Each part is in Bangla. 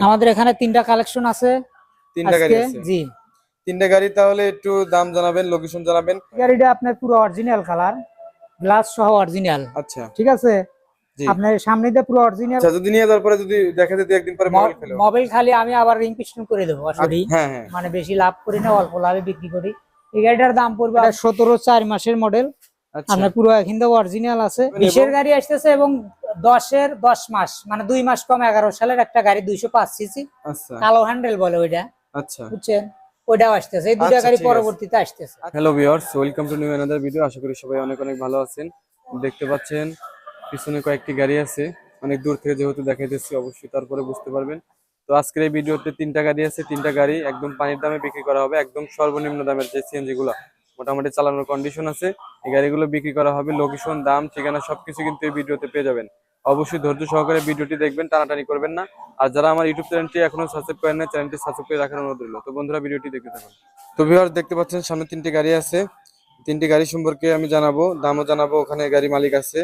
আমাদের এখানে তিনটা কালেকশন আছে তিনটা গাড়ি আছে। জি। তিনটা গাড়ি তাহলে একটু দাম জানাবেন লোকেশন জানাবেন। গাড়িটা আপনার পুরো অরিজিনাল কালার গ্লাস সহ অরিজিনাল আচ্ছা। ঠিক আছে? জি। আপনার সামনে দিয়ে পুরো অরিজিনাল আচ্ছা যদি নিয়ে যাওয়ার পরে যদি দেখা যেত একদিন পরে মোবাইল ফেলো। মোবাইল খালি আমি আবার রিং পিস্টন করে দেবো আসলে হ্যাঁ হ্যাঁ। মানে বেশি লাভ করি না অল্প লাভে বিক্রি করি। এই গাড়িটার দাম পড়বে সতেরো চার মাসের মডেল আচ্ছা। আপনার পুরো কিন্তু অরিজিনাল আছে। এবং- বিশের গাড়ি আসতেছে এবং দশের দশ মাস মানে দুই মাস কম এগারো সালের একটা গাড়ি দুইশো পাঁচ সিসি আচ্ছা। কালো হ্যান্ডেল বলে ওইটা। আচ্ছা। বুঝছেন? ওইটাও আসতেছে। এই দুইটা আচ্ছা, গাড়ি পরবর্তীতে আসতেছে। Hello viewers welcome to new another video আশা করি সবাই অনেক অনেক ভালো আছেন। দেখতে পাচ্ছেন পিছনে কয়েকটি গাড়ি আছে। অনেক দূর থেকে যেহেতু দেখাইতেছি অবশ্যই তারপরে বুঝতে পারবেন। তো আজকের এই ভিডিওতে তিনটা গাড়ি আছে। তিনটা গাড়ি একদম পানির দামে বিক্রি করা হবে। একদম সর্বনিম্ন দামের যে সিএনজি গুলা মোটামুটি চালানোর কন্ডিশন আছে। এই গাড়িগুলো বিক্রি করা হবে লোকেশন দাম ঠিকানা সবকিছু কিন্তু এই ভিডিওতে পেয়ে যাবেন। অবশ্যই ধৈর্য সহকারে ভিডিওটি দেখবেন টানাটানি করবেন না। আর যারা আমার ইউটিউব চ্যানেলটি এখনও সাবস্ক্রাইব করেন না চ্যানেলটি সাবস্ক্রাইব করে রাখার অনুরোধ রইল। তো বন্ধুরা ভিডিওটি দেখতে থাকুন। তো ভিউয়ার্স দেখতে পাচ্ছেন সামনে তিনটি গাড়ি আছে। তিনটি গাড়ি সম্পর্কে আমি জানাব দামও জানাব ওখানে গাড়ি মালিক আছে।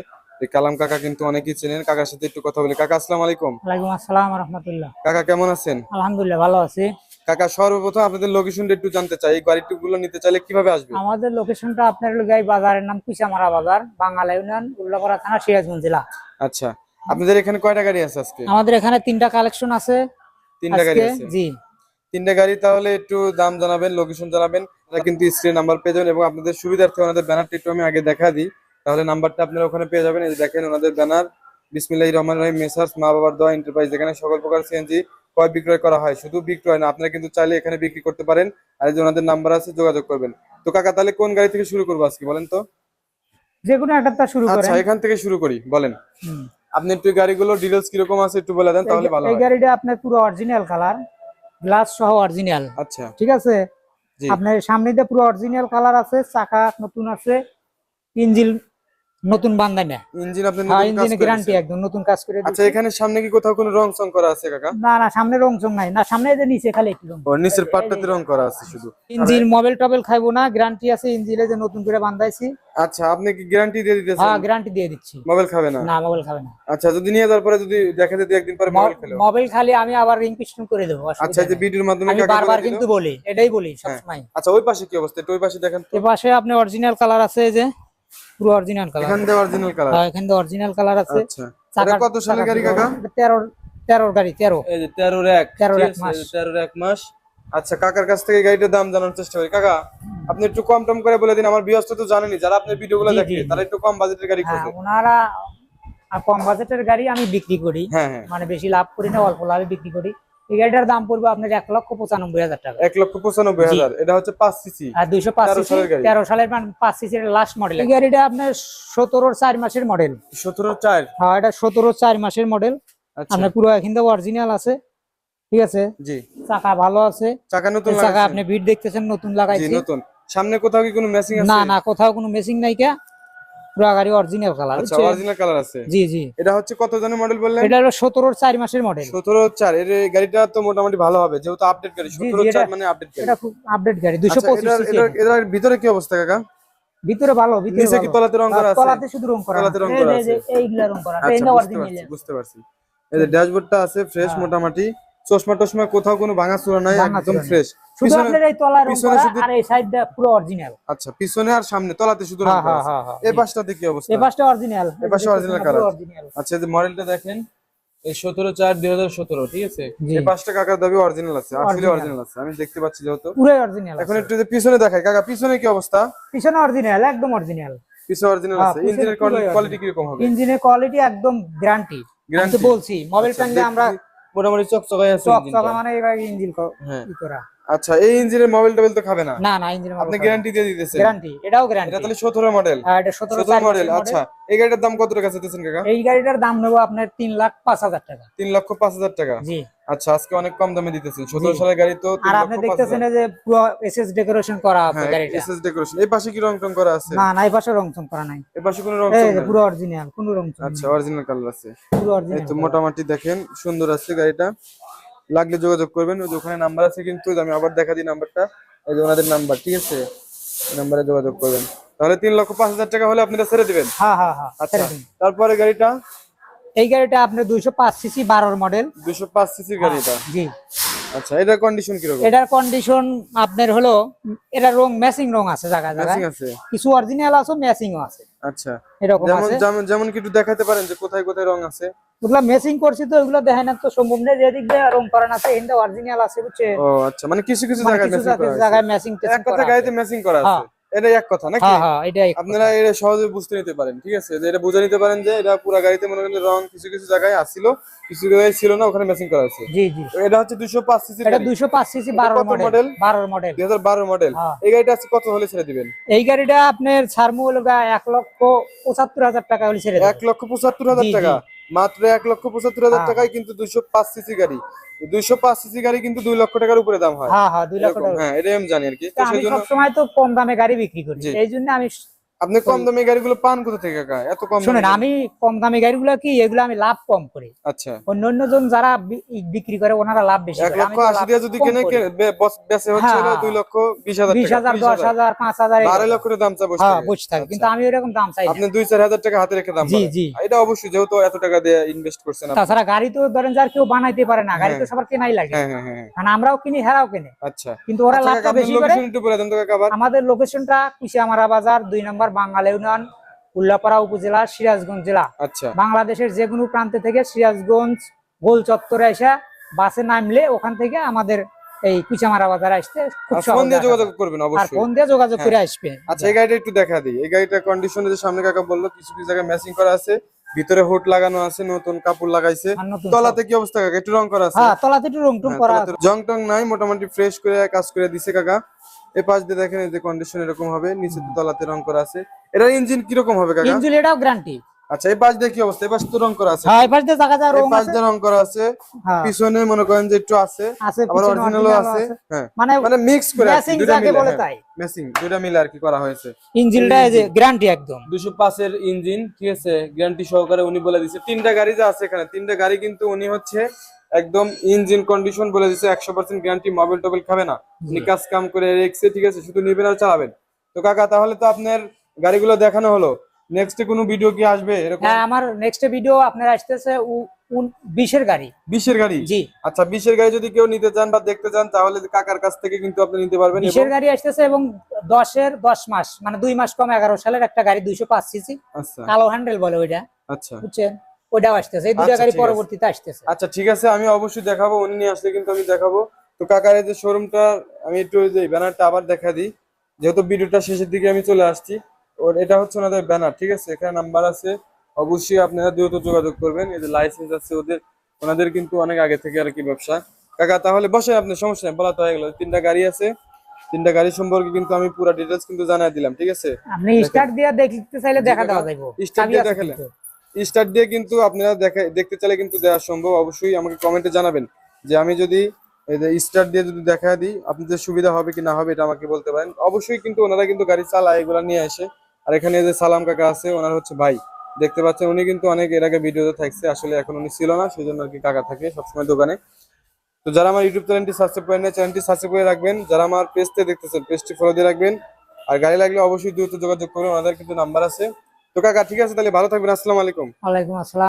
কালাম কাকা কিন্তু অনেকেই চেনেন। কাকার সাথে একটু কথা বলি। কাকা আসসালামু আলাইকুম। ওয়ালাইকুম আসসালাম রহমতুল্লাহ। কাকা কেমন আছেন? আলহামদুলিল্লাহ ভালো আছি। কাকা সর্বপ্রথম আপনাদের লোকেশনটা একটু জানতে চাই। এই গাড়ি গুলো নিতে চাইলে কীভাবে আসবে? আমাদের লোকেশনটা আপনার গাই বাজারের নাম কুচামারা বাজার বাঙালা ইউনিয়ন উল্লাপাড়া থানা সিরাজগঞ্জ জেলা। আচ্ছা আপনাদের এখানে কয়টা গাড়ি আছে আজকে? আমাদের এখানে তিনটা কালেকশন আছে। তিনটা গাড়ি আছে? জি। তিনটা গাড়ি তাহলে একটু দাম জানাবেন লোকেশন জানাবেন। আপনারা কিন্তু স্ক্রিন নাম্বার পেয়ে যাবেন এবং আপনাদের সুবিধার্থে ওনাদের ব্যানারটা একটু আমি আগে দেখা দিই। তাহলে নাম্বারটা আপনারা ওখানে পেয়ে যাবেন। এই দেখেন ওনাদের ব্যানার বিসমিল্লাহির রহমান রহিম মেসার্স মা বাবার দোয়া এন্টারপ্রাইজ যেখানে সকল প্রকার সিএনজি ক্রয় বিক্রয় করা হয়। শুধু বিক্রয় না আপনারা কিন্তু চাইলে এখানে বিক্রি করতে পারেন। আর যে ওনাদের নাম্বার আছে যোগাযোগ করবেন। তো কাকা তাহলে কোন গাড়ি থেকে শুরু করব আজকে বলেন তো? যে কোনো একটা শুরু আচ্ছা এখান থেকে শুরু করি বলেন। আপনি একটু গাড়িগুলো ডিটেলস কীরকম আছে একটু বলে দেন তাহলে ভালো এই গাড়িটা আপনার পুরো অরিজিনাল কালার গ্লাস সহ অরিজিনাল আচ্ছা। ঠিক আছে? আপনার সামনে দিয়ে পুরো অরিজিনাল কালার আছে চাকা নতুন আছে ইঞ্জিন নতুন বান্ধা না ইঞ্জিন আপনি হ্যাঁ ইঞ্জিনে গ্যারান্টি একদম নতুন কাজ করে আচ্ছা এখানে সামনে কি কোথাও কোনো রং সং করা আছে কাকা? না না সামনে রং চং নাই। না সামনে যে নিচে খালি একটু রং। ও নিচের পাটটাতে রং করা আছে শুধু। ইঞ্জিন মোবাইল টবেল খাইবো না গ্যারান্টি আছে ইঞ্জিনে যে নতুন করে বান্ধাইছি। আচ্ছা আপনি কি গ্যারান্টি দিয়ে দিতেছেন? হ্যাঁ গ্যারান্টি দিয়ে দিচ্ছি। মোবাইল খাবে না? না মোবাইল খাবে না। আচ্ছা যদি নিয়ে যাওয়ার পরে যদি দেখা যেত একদিন পরে মোবাইল খেলো? মোবাইল খালি আমি আবার রিং পিস্টন করে দেবো আচ্ছা এই যে ভিডিওর মাধ্যমে কাকা বারবার কিন্তু বলি এটাই বলি সবসময়। আচ্ছা ওই পাশে কি অবস্থা? ওই পাশে দেখেন তো। এ পাশে আপনি অরিজিনাল কালার আছে এই যে। পুরো অরিজিনাল কালার এখান অরিজিনাল কালার হ্যাঁ এখানে অরিজিনাল কালার আছে। আচ্ছা। এটা কত সালের গাড়ি কাকা? এটা তেরো তেরোর গাড়ি তেরো। এই যে তেরোর এক তেরোর ঠিক এক মাস। এই যে তেরোর এক মাস। আচ্ছা কাকার কাছ থেকে গাড়িটার দাম জানার চেষ্টা করি। কাকা আপনি একটু কম টম করে বলে দিন আমার বিয়স্ত তো জানেনি যারা আপনার ভিডিও গুলো দেখে। তারা একটু কম বাজেটের গাড়ি হ্যাঁ খোঁজে। ওনারা আর কম বাজেটের গাড়ি আমি বিক্রি করি। হ্যাঁ হ্যাঁ। মানে বেশি লাভ করি না অল্প লাভে বিক্রি করি। এই গাড়িটার দাম পড়বে আপনার এক লক্ষ পঁচানব্বই হাজার টাকা। এক লক্ষ পঁচানব্বই হাজার। এটা হচ্ছে পাঁচ সিসি। আর দুইশো পাঁচ তেরো সিসি সালের তেরো সালের মানে পাঁচ সিসির লাস্ট মডেল এই গাড়িটা আপনার সতেরোর চার মাসের মডেল সতেরো চার? হ্যাঁ এটা সতেরো চার মাসের মডেল আচ্ছা। আপনার পুরো কিন্তু অরিজিনাল আছে। ঠিক আছে? জি। চাকা ভালো আছে। চাকা নতুন চাকা আপনি ভিড় দেখতেছেন নতুন লাগাইছি। নতুন। সামনে কোথাও কি কোনো আছে না না কোথাও কোনো মেশিং নাই কে। পুরো গাড়ি অরিজিনাল কালার আচ্ছা অরিজিনাল কালার আছে। জি জি। এটা হচ্ছে কত জানের মডেল বললেন? এটা হলো সতেরোর চার মাসের মডেল সতেরো চার এর গাড়িটা তো মোটামুটি ভালো হবে যেহেতু আপডেট গাড়ি সতেরো এটা- চার মানে আপডেট গাড়ি। এটা খুব আপডেট গাড়ি দুইশো আচ্ছা, পঁচিশ এটার- সিসি এটার- এটার ভিতরে কি অবস্থা কাকা? ভিতরে ভালো ভিতরে নিচে কি তলাতে রং করা আছে? তলাতে শুধু রং করা। তলাতে রং করা আছে। এইগুলা রং করা আচ্ছা এটা অরিজিনাল বুঝতে পারছি। এই যে ড্যাশবোর্ডটা আছে ফ্রেশ হ্যাঁ। মোটামুটি। চশমা টশমা কোথাও কোনো ভাঙা চূড়া নাই একদম ফ্রেশ শুধু আপনার এই তলায় রং পিছনে করা শুধু- আর এই সাইডটা পুরো অরিজিনাল আচ্ছা পিছনে আর সামনে তলাতে শুধু রং হ্যাঁ করা। হ্যাঁ হ্যাঁ এই পাশটাতে কি অবস্থা? এই পাশটা অরিজিনাল এই পাশে। অরিজিনাল আচ্ছা এই মডেলটা দেখেন এই সতেরো চার দুই হাজার সতেরো ঠিক আছে? এই পাঁচটা কাকার দাবি অরিজিনাল আছে আসলে অরিজিনাল আছে আমি দেখতে পাচ্ছি যেহেতু। পুরো অরিজিনাল এখন একটু যে পিছনে দেখাই কাকা পিছনে কি অবস্থা? পিছনে অরিজিনাল একদম অরিজিনাল পিছনে অরিজিনাল আছে। ইঞ্জিনের কোয়ালিটি original। কীরকম হবে? ইঞ্জিনের কোয়ালিটি একদম গ্যারান্টি? তো বলছি মোবাইল আচ্ছা, আমরা মোটামুটি চকচকাই আছে চক ইঞ্জিনটা। চকা মানে এবার ইঞ্জিন করা। আচ্ছা এই ইঞ্জিনের মোবাইল টোবাইল তো খাবে না। না না ইঞ্জিন আপনি গ্যারান্টি দিয়ে দিতেছেন। গ্যারান্টি এটাও গ্যারান্টি এটা তাহলে সতেরো মডেল হ্যাঁ এটা সতেরো সতেরো মডেল আচ্ছা। এই গাড়িটার দাম কত টাকা চাইতেছেন কাকা? এই গাড়িটার দাম নেব আপনার তিন লাখ পাঁচ হাজার টাকা। তিন লক্ষ পাঁচ হাজার টাকা? জি। আচ্ছা আজকে অনেক কম দামে দিতেছেন। সতেরো জি। সালের গাড়ি তো আর আপনি দেখতেছেন যে পুরো এসএস ডেকোরেশন করা আছে হ্যাঁ গাড়িটা। এসএস ডেকোরেশন এই পাশে কি রং টং করা আছে? না না এই পাশে রং চং করা নাই। এই পাশে কোনো রং টং নাই? পুরো অরিজিনাল কোনো রং চং আচ্ছা অরিজিনাল কালার আছে। পুরো অরিজিনাল এই তো মোটামুটি দেখেন সুন্দর আছে গাড়িটা। লাগলে যোগাযোগ করবেন। ওই যে ওখানে নাম্বার আছে কিন্তু আমি আবার দেখা দিই নাম্বারটা এই যে ওনাদের নাম্বার ঠিক আছে? নাম্বারে যোগাযোগ করবেন। তাহলে তিন লক্ষ পাঁচ হাজার টাকা হলে আপনারা ছেড়ে দিবেন? হ্যাঁ হ্যাঁ হ্যাঁ আচ্ছা। তারপরে গাড়িটা? এই গাড়িটা আপনার দুইশো পাঁচ সিসি বারোর মডেল দুইশো পাঁচ সিসির গাড়িটা। জি। আচ্ছা এটার কন্ডিশন কীরকম? এটার কন্ডিশন আপনার হলো এটা রং ম্যাচিং রং আছে জায়গা জায়গা আছে? কিছু অরিজিনাল আছে ম্যাচিংও আছে। আচ্ছা এরকম যেমন আছে। যেমন যেমন কি একটু দেখাতে পারেন যে কোথায় কোথায় রং আছে? ওগুলা ম্যাচিং করছি তো ওগুলো দেখেন না তো সম্ভব নেই যেদিক দিয়ে রং করানো আছে এখানে অরিজিনাল আছে বুঝছে ও আচ্ছা মানে কিছু কিছু মানে জায়গায় ম্যাচিং করা আছে। এক কথা গাড়িতে ম্যাচিং করা আছে। এটা এক কথা নাকি? হ্যাঁ হ্যাঁ আপনারা এটা সহজে বুঝতে নিতে পারেন ঠিক আছে? যে এটা বুঝে নিতে পারেন যে এটা পুরো গাড়িতে মনে করেন রং কিছু কিছু জায়গায় আসছিল কিছু জায়গায় ছিল না ওখানে ম্যাচিং করা আছে জি জি। এটা হচ্ছে দুশো পাঁচ সিসির এটা গাড়ি। দুইশো পাঁচ সিসি এটা বারোর কত মডেল model? বারোর মডেল দুই হাজার বারো মডেল। এই গাড়িটা কত হলে ছেড়ে দিবেন? এই গাড়িটা আপনার ছাড়মু হলো এক লক্ষ পঁচাত্তর হাজার টাকা হলে ছেড়ে দেব। এক লক্ষ পঁচাত্তর হাজার জি, টাকা? মাত্র এক লক্ষ পঁচাত্তর হাজার হ্যাঁ। টাকায় কিন্তু দুইশো পাঁচ সিসি গাড়ি। দুইশো পাঁচ সিসি গাড়ি কিন্তু দুই লক্ষ টাকার উপরে দাম হয়। হ্যাঁ হ্যাঁ দুই লক্ষ হ্যাঁ এটাই আমি জানি আর কি। তো তা সবসময় কম দামে গাড়ি বিক্রি করি। এই জন্য আমি আপনি কম দামি গাড়িগুলো পান কোথা থেকে এত কম শুনেন আমি কম দামি গাড়িগুলো কি এগুলো আমি লাভ কম করি। আচ্ছা। অন্য অন্য জন যারা বিক্রি করে ওনারা লাভ বেশি এক লক্ষ আশি দিয়ে যদি কেনে বেচে হচ্ছে হ্যাঁ, হ্যাঁ। দুই লক্ষ বিশ হাজার বিশ হাজার দশ হাজার। পাঁচ হাজার বারো লক্ষ দাম চা বসে হ্যাঁ থাকে। আচ্ছা। কিন্তু আমি এরকম দাম চাই আপনি দুই চার হাজার টাকা হাতে রেখে দাম জি জি। এটা অবশ্যই যেহেতু এত টাকা দিয়ে ইনভেস্ট করছেন আপনি। তাছাড়া গাড়ি তো ধরেন যার কেউ বানাইতে পারে না গাড়ি তো হ্যাঁ। সবার কেনাই লাগে। হ্যাঁ হ্যাঁ হ্যাঁ। কারণ আমরাও কিনি হেরাও কিনে। আচ্ছা। কিন্তু ওরা আচ্ছা, লাভটা বেশি করে আমাদের লোকেশনটা কুশিয়ামারা বাজার দুই নম্বর বাঙ্গাল ইউনিয়ন উল্লাপাড়া উপজেলা সিরাজগঞ্জ জেলা। আচ্ছা। বাংলাদেশের যে কোনো প্রান্ত থেকে সিরাজগঞ্জ গোল চত্বরে এসে বাসে নামলে ওখান থেকে আমাদের এই কুচামারা বাজারে আসতে ফোন দিয়ে যোগাযোগ। করবেন আর অবশ্যই। ফোন দিয়ে যোগাযোগ করে আসবে। আচ্ছা এই গাড়িটা একটু দেখা দিই। এই গাড়িটার কন্ডিশনে যে সামনে কাকা বলল কিছু কিছু জায়গায় ম্যাচিং করা আছে। ভিতরে হুড লাগানো আছে নতুন কাপড় লাগাইছে। তলাতে কি অবস্থা কাকা? একটু রং করা আছে? হ্যাঁ তলাতে একটু রং টুং হ্যাঁ, করা তলাতে জং টং নাই মোটামুটি ফ্রেশ করে কাজ করে দিছে কাকা। এই পাশ দিয়ে দেখেন এই যে কন্ডিশন এরকম হবে নিচে তলাতে রং করা আছে। এটার ইঞ্জিন কীরকম হবে কাকা? ইঞ্জিল এটাও গ্যারান্টি আচ্ছা এই পাশ দিয়ে কি অবস্থা? এই পাশ তো রং করা আছে। হ্যাঁ এই পাশ দিয়ে জায়গা এই রং পাশ দিয়ে রং করা আছে। হ্যাঁ। পিছনে মনে করেন যে একটু আছে আছে আবার অরিজিনালও আছে। আছে। হ্যাঁ। মানে মানে মিক্স করে ম্যাচিং যাকে বলে তাই। ম্যাচিং দুইটা মিলে আর কি করা হয়েছে। ইঞ্জিনটা এই যে গ্যারান্টি একদম। দুশো পাঁচের ইঞ্জিন ঠিক আছে? গ্যারান্টি সহকারে উনি বলে দিচ্ছে তিনটা গাড়ি যা আছে এখানে তিনটা গাড়ি কিন্তু উনি হচ্ছে একদম ইঞ্জিন কন্ডিশন বলে দিচ্ছে একশো পার্সেন্ট গ্যারান্টি মোবাইল টোবাইল খাবে না। উনি কাজ কাম করে রেখেছে ঠিক আছে শুধু নিবেন আর চালাবেন। তো কাকা তাহলে তো আপনার গাড়িগুলো দেখানো হলো। নেক্সট কোনো ভিডিও কি আসবে এরকম? হ্যাঁ আমার নেক্সট ভিডিও আপনার আসতেছে উ- উন- বিশের গাড়ি। বিশের গাড়ি? জি। আচ্ছা বিশের গাড়ি যদি কেউ নিতে চান বা দেখতে চান তাহলে কাকার কাছ থেকে কিন্তু আপনি নিতে পারবেন বিশের গাড়ি আসতেছে এবং দশের দশ মাস মানে দুই মাস কম এগারো সালের একটা গাড়ি দুইশো পাঁচ সিসি। আচ্ছা। কালো হ্যান্ডেল বলে ওইটা। আচ্ছা। বুঝছেন? ওইটাও আসতেছে এই দুটা আচ্ছা, গাড়ি পরবর্তীতে আসতেছে। আচ্ছা ঠিক আছে আমি অবশ্যই দেখাবো উনি নিয়ে আসলে কিন্তু আমি দেখাবো। তো কাকার এই যে শোরুমটা আমি একটু ওই যে ব্যানারটা আবার দেখা দিই। যেহেতু ভিডিওটা শেষের দিকে আমি চলে আসছি ওর এটা হচ্ছে ওনাদের ব্যানার ঠিক আছে? এখানে নাম্বার আছে। অবশ্যই আপনারা দ্রুত যোগাযোগ করবেন এই যে লাইসেন্স আছে ওদের। ওনাদের কিন্তু অনেক আগে থেকে আর কি ব্যবসা। কাকা তাহলে বসে আপনি সমস্যা নেই বলা তো হয়ে গেল। তিনটা গাড়ি আছে। তিনটা গাড়ি সম্পর্কে কিন্তু আমি পুরো ডিটেলস কিন্তু জানাই দিলাম ঠিক আছে? আপনি স্টার্ট দিয়ে দেখতে চাইলে দেখা দেওয়া যাইব। Start দিয়ে দেখালে? স্টার্ট দিয়ে কিন্তু আপনারা দেখা দেখতে চাইলে কিন্তু দেওয়া সম্ভব। অবশ্যই আমাকে কমেন্টে জানাবেন যে আমি যদি স্টার দিয়ে যদি দেখা দিই, আপনাদের সুবিধা হবে কি না হবে এটা আমাকে বলতে পারেন। অবশ্যই কিন্তু ওনারা কিন্তু গাড়ি চালায়, এগুলা নিয়ে আসে। আর এখানে যে সালাম কাকা আছে, ওনার হচ্ছে ভাই। দেখতে পাচ্ছেন, উনি কিন্তু অনেক এর আগে ভিডিওতে থাকছে, আসলে এখন উনি ছিল না সেই জন্য আর কি কাকা থাকে সবসময় দোকানে। তো যারা আমার ইউটিউব চ্যানেলটি সাবস্ক্রাইব করেন না চ্যানেলটি সাবস্ক্রাইব করে রাখবেন। যারা আমার পেজতে দেখতেছেন পেজটি ফলো দিয়ে রাখবেন। আর গাড়ি লাগলে অবশ্যই দ্রুত যোগাযোগ করবেন ওনাদের কিন্তু নাম্বার আছে। তো কাকা ঠিক আছে তাহলে ভালো থাকবেন আসসালামু আলাইকুম। আসসালাম।